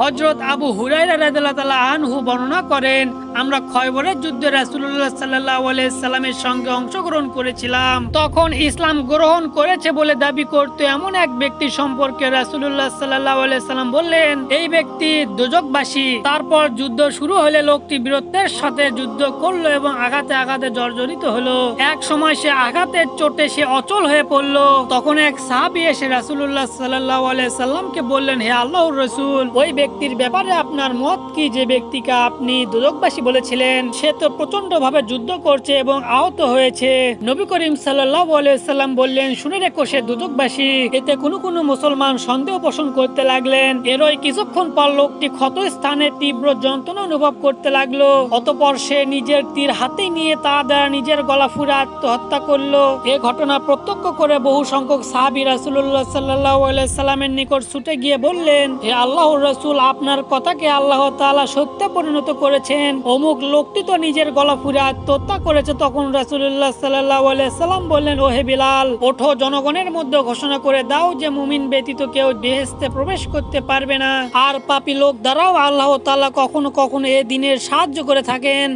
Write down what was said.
হজরত আবু হুরাইরা রাজু বর্ণনা করেন আমরা খয়বরের যুদ্ধে রাসূলুল্লাহ সাল্লাল্লাহু আলাইহি সাল্লামের সঙ্গে অংশগ্রহণ করেছিলাম। তখন ইসলাম গ্রহণ করেছে বলে দাবি করত এমন এক ব্যক্তি সম্পর্কে রাসূলুল্লাহ সাল্লাল্লাহু আলাইহি সাল্লাম বললেন, এই ব্যক্তি দোজকবাসী। তারপর যুদ্ধ শুরু হলে লোকটি বীরত্বের সাথে যুদ্ধ করল এবং আঘাতে আঘাতে জর্জরিত হলো। এক সময় সে আঘাতের চোটে সে অচল হয়ে পড়ল। তখন এক সাহাবী এসে রাসুল্লাহ সাল্লাল্লাহু আলাইহি সাল্লামকে বললেন, হে আল্লাহ রসুল, ওই ব্যক্তির ব্যাপারে আপনার মত কি? যে ব্যক্তিকে আপনি দুদকবাসী বলেছিলেন, সে তো প্রচণ্ড ভাবে যুদ্ধ করছে এবং আহত হয়েছে। নবী করিম সাল্লাম বললেন, শুনে রেখো সে দুদকবাসী, এতে কোনো কোনো মুসলমান সন্দেহ পোষণ করতে লাগলেন। এরই কিছুক্ষণ পর লোকটি ক্ষত স্থানে তীব্র যন্ত্রণা অনুভব করতে লাগল। অতপর সে নিজের তীর হাতে নিয়ে তা দ্বারা নিজের গলা ফুরে আত্মহত্যা করল। এ ঘটনা প্রত্যক্ষ করে বহু সংখ্যক সাহাবী সাল্লাল্লাহু সাল্লামের নিকট ছুটে গিয়ে বললেন হে আল্লাহর রাসূল, আপনার কথাকে আল্লাহ তাআলা সত্যে পরিণত করেছেন। অমুক লোকটি তো নিজের গলা ফুরে আত্মহত্যা করেছে। তখন রাসুল্লাহ সাল্লাম বললেন, ওহে বিলাল, ওঠো, জনগণের মধ্যে ঘোষণা করে দাও যে মুমিন ব্যতীত কেউ বেহেস্তে প্রবেশ করতে পারবে না। আর পাপি লোক দ্বারাও আল্লাহ তাআলা কখনো কখনো এ দিনের সাহায্য করে থাকেন।